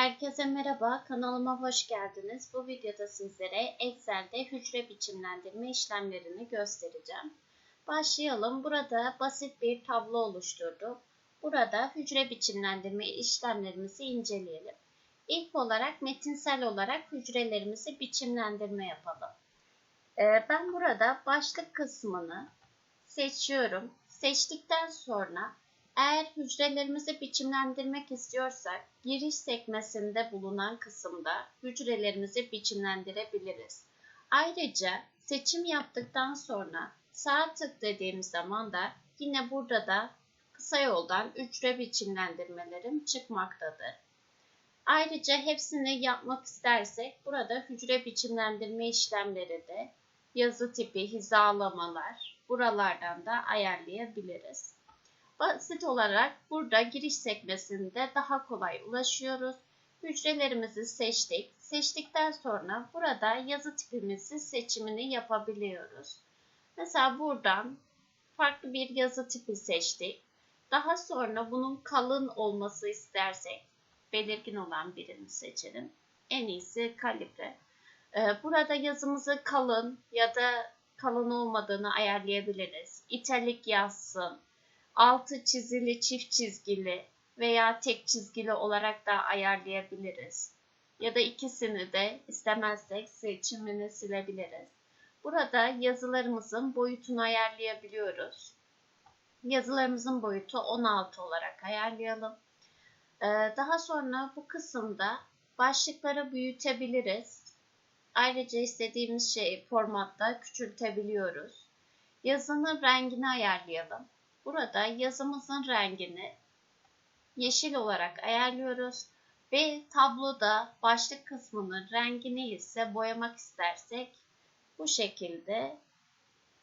Herkese merhaba, kanalıma hoş geldiniz. Bu videoda sizlere Excel'de hücre biçimlendirme işlemlerini göstereceğim. Başlayalım. Burada basit bir tablo oluşturdum. Burada hücre biçimlendirme işlemlerimizi inceleyelim. İlk olarak metinsel olarak hücrelerimizi biçimlendirme yapalım. Ee, ben burada başlık kısmını seçiyorum. Seçtikten sonra eğer hücrelerimizi biçimlendirmek istiyorsak giriş sekmesinde bulunan kısımda hücrelerimizi biçimlendirebiliriz. Ayrıca seçim yaptıktan sonra sağ tık dediğim zaman da yine burada da kısa yoldan hücre biçimlendirmelerim çıkmaktadır. Ayrıca hepsini yapmak istersek burada hücre biçimlendirme işlemleri de yazı tipi, hizalamalar buralardan da ayarlayabiliriz. Basit olarak burada giriş sekmesinde daha kolay ulaşıyoruz. Hücrelerimizi seçtik. Seçtikten sonra burada yazı tipimizi seçimini yapabiliyoruz. Mesela buradan farklı bir yazı tipi seçtik. Daha sonra bunun kalın olması istersek belirgin olan birini seçelim. En iyisi kalibre. Ee, burada yazımızı kalın ya da kalın olmadığını ayarlayabiliriz. İtalik yazsın altı çizili çift çizgili veya tek çizgili olarak da ayarlayabiliriz. Ya da ikisini de istemezsek seçimini silebiliriz. Burada yazılarımızın boyutunu ayarlayabiliyoruz. Yazılarımızın boyutu 16 olarak ayarlayalım. Ee, daha sonra bu kısımda başlıkları büyütebiliriz. Ayrıca istediğimiz şeyi formatta küçültebiliyoruz. Yazının rengini ayarlayalım. Burada yazımızın rengini yeşil olarak ayarlıyoruz ve tabloda başlık kısmının rengini ise boyamak istersek bu şekilde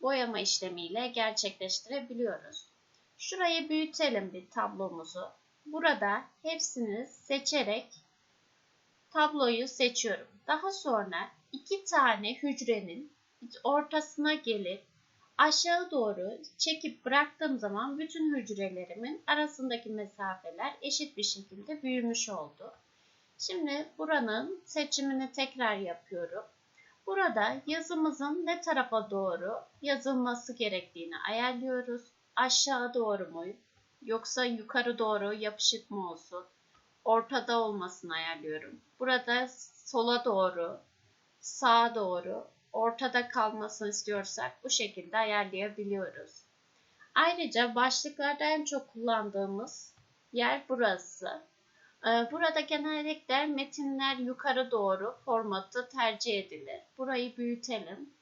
boyama işlemiyle gerçekleştirebiliyoruz. Şurayı büyütelim bir tablomuzu. Burada hepsini seçerek tabloyu seçiyorum. Daha sonra iki tane hücrenin ortasına gelip aşağı doğru çekip bıraktığım zaman bütün hücrelerimin arasındaki mesafeler eşit bir şekilde büyümüş oldu. Şimdi buranın seçimini tekrar yapıyorum. Burada yazımızın ne tarafa doğru yazılması gerektiğini ayarlıyoruz. Aşağı doğru mu yoksa yukarı doğru yapışık mı olsun? Ortada olmasını ayarlıyorum. Burada sola doğru, sağa doğru ortada kalmasını istiyorsak bu şekilde ayarlayabiliyoruz. Ayrıca başlıklarda en çok kullandığımız yer burası. Ee, burada genellikle metinler yukarı doğru formatı tercih edilir. Burayı büyütelim.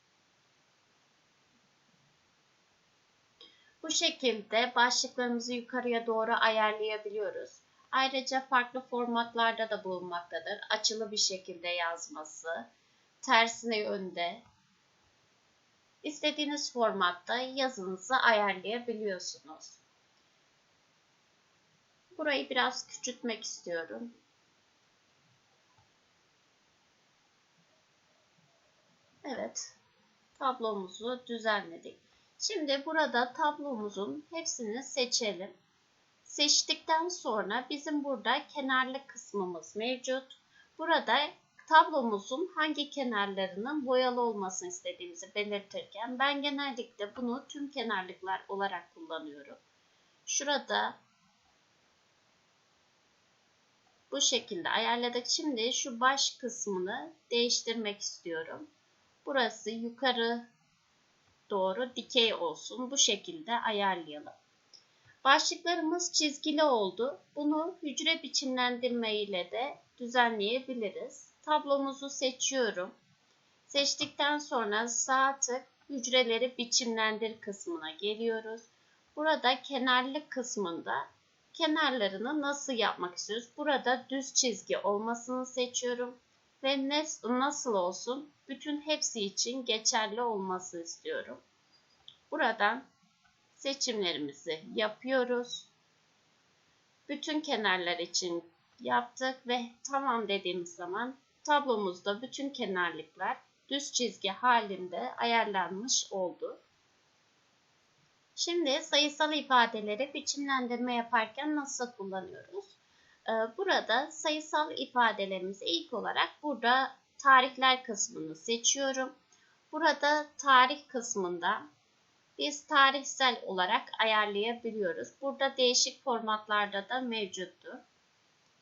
Bu şekilde başlıklarımızı yukarıya doğru ayarlayabiliyoruz. Ayrıca farklı formatlarda da bulunmaktadır. Açılı bir şekilde yazması, tersine yönde istediğiniz formatta yazınızı ayarlayabiliyorsunuz. Burayı biraz küçültmek istiyorum. Evet, tablomuzu düzenledik. Şimdi burada tablomuzun hepsini seçelim. Seçtikten sonra bizim burada kenarlı kısmımız mevcut. Burada tablomuzun hangi kenarlarının boyalı olmasını istediğimizi belirtirken ben genellikle bunu tüm kenarlıklar olarak kullanıyorum. Şurada bu şekilde ayarladık. Şimdi şu baş kısmını değiştirmek istiyorum. Burası yukarı doğru dikey olsun. Bu şekilde ayarlayalım. Başlıklarımız çizgili oldu. Bunu hücre biçimlendirme ile de düzenleyebiliriz. Tablomuzu seçiyorum. Seçtikten sonra sağ hücreleri biçimlendir kısmına geliyoruz. Burada kenarlık kısmında kenarlarını nasıl yapmak istiyoruz? Burada düz çizgi olmasını seçiyorum ve nasıl olsun? Bütün hepsi için geçerli olması istiyorum. Buradan seçimlerimizi yapıyoruz. Bütün kenarlar için yaptık ve tamam dediğimiz zaman tablomuzda bütün kenarlıklar düz çizgi halinde ayarlanmış oldu. Şimdi sayısal ifadeleri biçimlendirme yaparken nasıl kullanıyoruz? Ee, burada sayısal ifadelerimizi ilk olarak burada tarihler kısmını seçiyorum. Burada tarih kısmında biz tarihsel olarak ayarlayabiliyoruz. Burada değişik formatlarda da mevcuttur.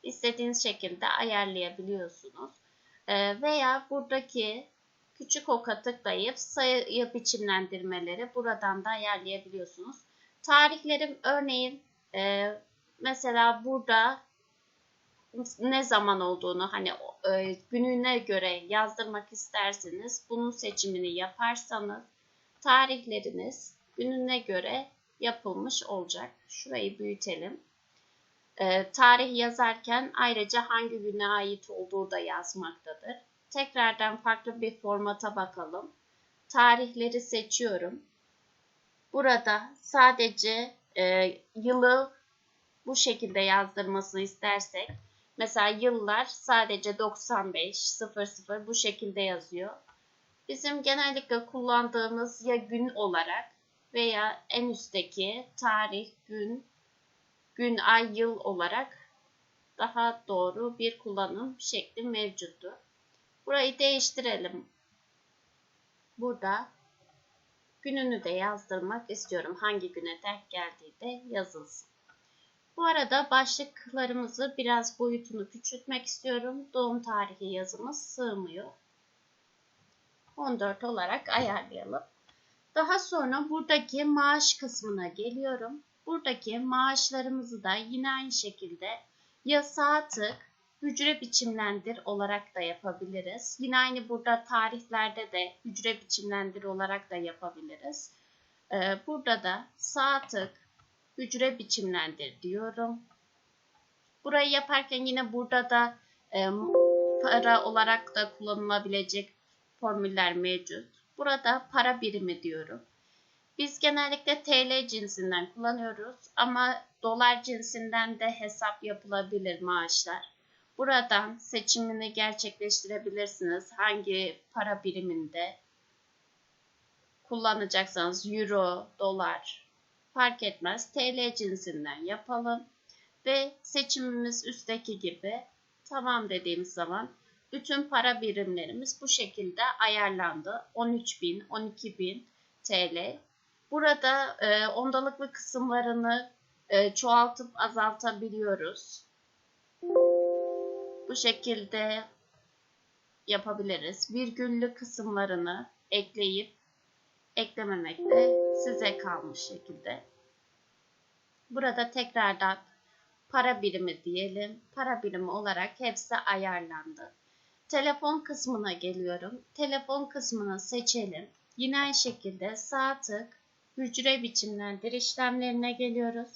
İstediğiniz şekilde ayarlayabiliyorsunuz. Ee, veya buradaki küçük oka tıklayıp sayı biçimlendirmeleri buradan da ayarlayabiliyorsunuz. Tarihlerim örneğin e, mesela burada ne zaman olduğunu hani e, gününe göre yazdırmak isterseniz bunun seçimini yaparsanız tarihleriniz gününe göre yapılmış olacak. Şurayı büyütelim. E, tarih yazarken ayrıca hangi güne ait olduğu da yazmaktadır. Tekrardan farklı bir formata bakalım. Tarihleri seçiyorum. Burada sadece e, yılı bu şekilde yazdırmasını istersek mesela yıllar sadece 95 00 bu şekilde yazıyor. Bizim genellikle kullandığımız ya gün olarak veya en üstteki tarih, gün, gün, ay, yıl olarak daha doğru bir kullanım şekli mevcuttur. Burayı değiştirelim. Burada gününü de yazdırmak istiyorum. Hangi güne denk geldiği de yazılsın. Bu arada başlıklarımızı biraz boyutunu küçültmek istiyorum. Doğum tarihi yazımız sığmıyor. 14 olarak ayarlayalım. Daha sonra buradaki maaş kısmına geliyorum. Buradaki maaşlarımızı da yine aynı şekilde ya sağ tık hücre biçimlendir olarak da yapabiliriz. Yine aynı burada tarihlerde de hücre biçimlendir olarak da yapabiliriz. Ee, burada da sağ tık hücre biçimlendir diyorum. Burayı yaparken yine burada da e, para olarak da kullanılabilecek formüller mevcut. Burada para birimi diyorum. Biz genellikle TL cinsinden kullanıyoruz ama dolar cinsinden de hesap yapılabilir maaşlar. Buradan seçimini gerçekleştirebilirsiniz. Hangi para biriminde kullanacaksanız euro, dolar fark etmez. TL cinsinden yapalım ve seçimimiz üstteki gibi tamam dediğimiz zaman bütün para birimlerimiz bu şekilde ayarlandı. 13.000, 12.000 TL. Burada e, ondalıklı kısımlarını e, çoğaltıp azaltabiliyoruz. Bu şekilde yapabiliriz. Virgüllü kısımlarını ekleyip eklememek de size kalmış şekilde. Burada tekrardan para birimi diyelim. Para birimi olarak hepsi ayarlandı. Telefon kısmına geliyorum. Telefon kısmını seçelim. Yine aynı şekilde sağ tık hücre biçimlendir işlemlerine geliyoruz.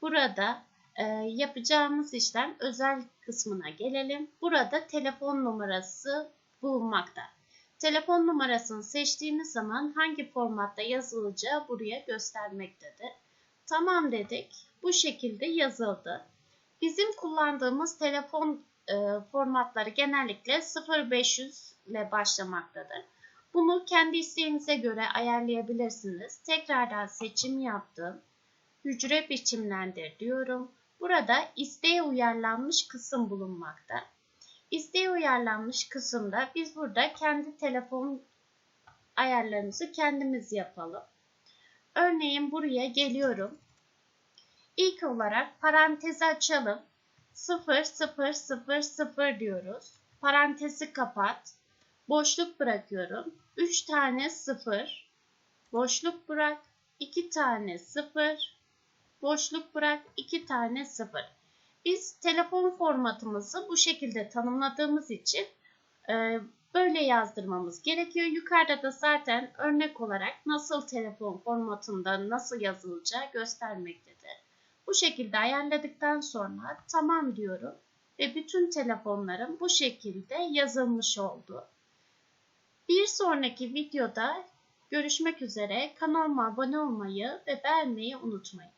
Burada e, yapacağımız işlem özel kısmına gelelim. Burada telefon numarası bulunmakta. Telefon numarasını seçtiğimiz zaman hangi formatta yazılacağı buraya göstermektedir. Tamam dedik. Bu şekilde yazıldı. Bizim kullandığımız telefon e, formatları genellikle 0500 ile başlamaktadır. Bunu kendi isteğinize göre ayarlayabilirsiniz. Tekrardan seçim yaptım. Hücre biçimlendir diyorum. Burada isteğe uyarlanmış kısım bulunmakta. İsteğe uyarlanmış kısımda biz burada kendi telefon ayarlarımızı kendimiz yapalım. Örneğin buraya geliyorum. İlk olarak parantezi açalım. 0 0 0 0 diyoruz. Parantezi kapat. Boşluk bırakıyorum. 3 tane 0. Boşluk bırak. 2 tane 0. Boşluk bırak. 2 tane 0. Biz telefon formatımızı bu şekilde tanımladığımız için e, böyle yazdırmamız gerekiyor. Yukarıda da zaten örnek olarak nasıl telefon formatında nasıl yazılacağı göstermektedir. Bu şekilde ayarladıktan sonra tamam diyorum ve bütün telefonlarım bu şekilde yazılmış oldu. Bir sonraki videoda görüşmek üzere. Kanalıma abone olmayı ve beğenmeyi unutmayın.